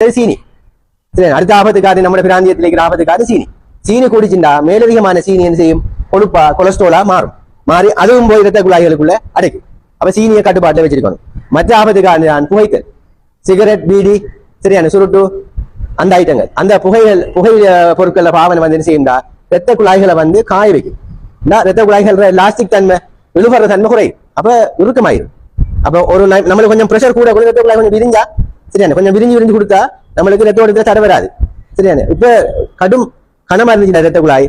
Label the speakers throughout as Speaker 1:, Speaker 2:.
Speaker 1: சீனி. அடுத்த ஆபத்துக்காது நம்ம பிராந்தியத்தில் இருக்கிற ஆபத்துக்காது சீனி சீனி குடிச்சுண்டா மேலதிகமான சீனி என்ன செய்யும் கொழுப்பா கொலஸ்ட்ரோலா மாறும் மாறி அதுவும் போய் இரத்த குழாய்களுக்குள்ள அடைக்கும் அப்ப சீனியை கட்டுப்பாட்டில் வச்சிருக்கணும் மற்ற ஆபத்துக்காக நான் புகைத்தல் சிகரெட் பீடி சரியான சுருட்டு அந்த ஐட்டங்கள் அந்த புகைகள் புகை அஹ், பொருட்கள பாவனை வந்து என்ன செய்யும்டா இரத்த குழாய்களை வந்து காய வைக்கும் இந்த இரத்த குழாய்கள் லாஸ்டிக் தன்மை விழுபடுற தன்மை குறையும் அப்ப இறுக்கமாயிரும் அப்ப ஒரு நை- நம்மளுக்கு கொஞ்சம் ப்ரெஷர் கூட கூட ரத்த குழாய் கொஞ்சம் விரிஞ்சா சரியான கொஞ்சம் விரிஞ்சு விரிஞ்சு கொடுத்தா நம்மளுக்கு ரத்த ஓட்டத்தில் தடை வராது சரியான இப்போ கடும் கனமா இருந்துச்சுன்னா ரத்த குழாய்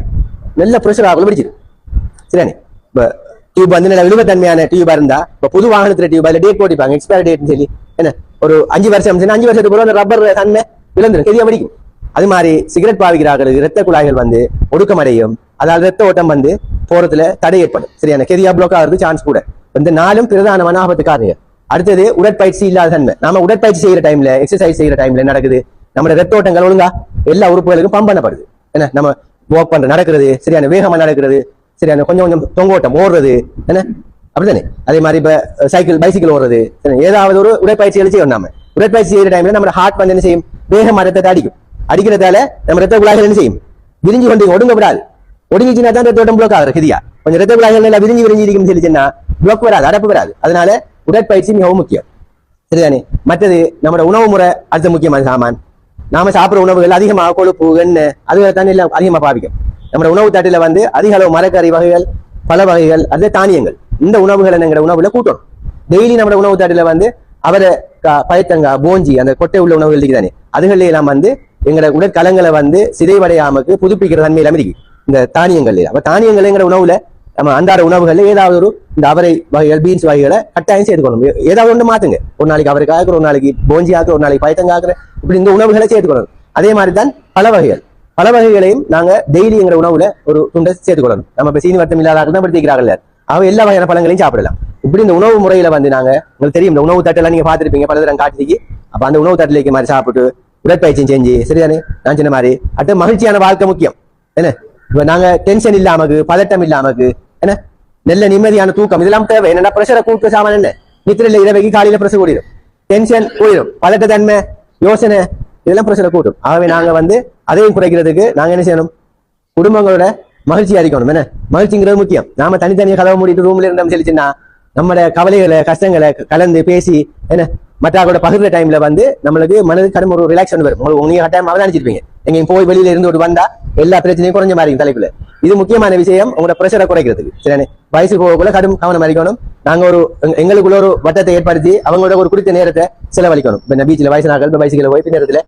Speaker 1: நல்ல ப்ரெஷர் ஆகல பிடிச்சிரு சரியானே இப்போ டியூப் வந்து நல்ல விழுவத்தன்மையான டியூபா இருந்தா இப்போ புது வாகனத்துல டியூப் அதுல டேட் போட்டிப்பாங்க எக்ஸ்பயர் டேட்னு சொல்லி என்ன ஒரு அஞ்சு வருஷம் அஞ்சு வருஷத்துக்கு பிறகு அந்த ரப்பர் தன்மை விழுந்துரும் கெதியாக பிடிக்கும் அது மாதிரி சிகரெட் பாவிக்கிறார்கள் இரத்த குழாய்கள் வந்து ஒடுக்கமடையும் அதாவது ரத்த ஓட்டம் வந்து போறதுல தடை ஏற்படும் சரியான கெதியா பிளாக் ஆகிறது சான்ஸ் கூட இந்த நாளும் பிரதானமான ஆபத்து காரணிகள் அடுத்தது உடற்பயிற்சி இல்லாத தன்மை நாம உடற்பயிற்சி செய்யற டைம்ல எக்ஸசைஸ் செய்யற டைம்ல நடக்குது? நம்ம ரத்த ஓட்டங்கள் ஒழுங்கா எல்லா உறுப்புகளுக்கும் பம்ப் பண்ணப்படுது. என்ன? நம்ம வாக் பண்ற நடக்கிறது சரியான வேகமா நடக்கிறது சரியான கொஞ்சம் கொஞ்சம் தொங்கோட்டம் ஓடுறது என்ன? அப்படிதானே அதே மாதிரி இப்ப சைக்கிள் பைசிக்கிள் ஓடுறது ஏதாவது ஒரு உடற்பயிற்சி செய்யணும் நாம. உடற்பயிற்சி செய்யற டைம்ல நம்ம ஹார்ட் வந்து என்ன செய்யும்? வேகமா ரத்தத்தை அடிக்கும். அடிக்கிறதால நம்ம ரத்த குழாய்கள் என்ன செய்யும்? விரிஞ்சு கொண்டு ஒடுங்க விடாது ஒடுங்கிச்சுன்னா தான் ரத்த ஓட்டம் பிளாக் ஆகுது கதியா கொஞ்சம் ரத்த குழாய்கள் எல்லாம் விரிஞ்சு விரிஞ்சு இருக்குன்னு சொல்லிச்சுன்னா பிளாக் வராது அடப்பு வராது. அதனால உடற்பயிற்சி மிகவும் முக்கியம். சரிதானே? மற்றது நம்மட உணவு முறை அடுத்த முக்கியமான சாமான். நாம சாப்பிட்ற உணவுகள் அதிகமாக கொழுப்பு எண்ணெய் அதுகளை தானே எல்லாம் பாவிக்கும். நம்ம உணவு தட்டில வந்து அதிக அளவு மரக்கறி வகைகள் பல வகைகள் அது தானியங்கள். இந்த உணவுகளை எங்கிற உணவுல கூட்டணும். டெய்லி நம்ம உணவு தட்டில வந்து அவரை கா- பயத்தங்காய் போஞ்சி அந்த கொட்டை உள்ள உணவுகள் இருக்குதானே? அதுகள்ல எல்லாம் வந்து எங்களோட உடற்கலங்களை வந்து சிதைவடையாமக்கு புதுப்பிக்கிற தன்மை எல்லாம் இருக்கு இந்த தானியங்கள் அப்ப தானியங்கள்ங்கிற உணவுல நம்ம அன்றாட உணவுகளில் ஏதாவது ஒரு இந்த அவரை வகைகள் பீன்ஸ் வகைகளை கட்டாயம் சேர்த்துக்கணும். ஏதாவது ஒன்று மாத்துங்க. ஒரு நாளைக்கு அவரை அவரைக்காக ஒரு நாளைக்கு போஞ்சி ஆக்குற ஒரு நாளைக்கு பயத்தங்க ஆக்குற இப்படி இந்த உணவுகளை சேர்த்துக்கணும். அதே மாதிரி தான் பல வகைகள். பல வகைகளையும் நாங்க டெய்லி எங்கிற உணவுல ஒரு துண்டை சேர்த்துக்கொள்ளணும் நம்ம இப்போ சீனி வர்த்தம் இல்லாத தான் படுத்திக்கிறாங்கல்ல அவ எல்லா வகையான பழங்களையும் சாப்பிடலாம். இப்படி இந்த உணவு முறையில வந்து நாங்க உங்களுக்கு தெரியும் இந்த உணவு தட்டெல்லாம் நீங்க பார்த்துருப்பீங்க பல தரம் காட்டிக்கு அப்ப அந்த உணவு தட்டிலேக்கு மாதிரி சாப்பிட்டு உடற்பயிற்சியும் செஞ்சு சரிதானே? நான் சொன்ன மாதிரி அடுத்த மகிழ்ச்சியான வாழ்க்கை முக்கியம். என்ன? இப்போ நாங்க டென்ஷன் இல்லாமக்கு பதட்டம் இல்லாமக்கு நல்ல நிம்மதியான தூக்கம். இதெல்லாம் தேவை. என்னன்னா பிரஷரை கூட்டு சாமான் என்ன நித்திரையில இரவைக்கு காலையில பிரஷர் கூடிடும் டென்ஷன் கூடிடும் பதட்டத்தன்மை யோசனை இதெல்லாம் பிரஷரை கூட்டும். ஆகவே நாங்க வந்து அதையும் குறைக்கிறதுக்கு நாங்க என்ன செய்யணும்? குடும்பங்களோட மகிழ்ச்சி அளிக்கணும் என்ன? மகிழ்ச்சிங்கிறது முக்கியம். நாம தனித்தனியாக கதவை மூடிட்டு ரூம்ல இருந்தோம் சொல்லிச்சுன்னா நம்மளோட கவலைகளை கஷ்டங்களை கலந்து பேசி என்ன? மற்றா கூட பகிர்ற டைம்ல வந்து நம்மளுக்கு மனது கடும் ஒரு ரிலாக்ஷன் வரும். உங்களுக்கு நீங்க கட்டாயம் அவதானிச்சிருப்பீங்க. எங்கேயும் போய் வெளியில இருந்து ஒரு வந்தா எல்லா பிரச்சனையும் குறைஞ்ச மாதிரி இருக்கும் தலைக்குள்ள. இது முக்கியமான விஷயம். உங்களோட பிரஷரை குறைக்கிறதுக்கு. சரியானே வயசு போகக்குள்ள கடும் கவனம் அளிக்கணும். நாங்க ஒரு எங்களுக்குள்ள ஒரு வட்டத்தை ஏற்படுத்தி அவங்களோட ஒரு குறித்த நேரத்தை செலவழிக்கணும். இப்ப பீச்சில் வயசு நாட்கள் பைசிக்கல போய் நேரத்தில்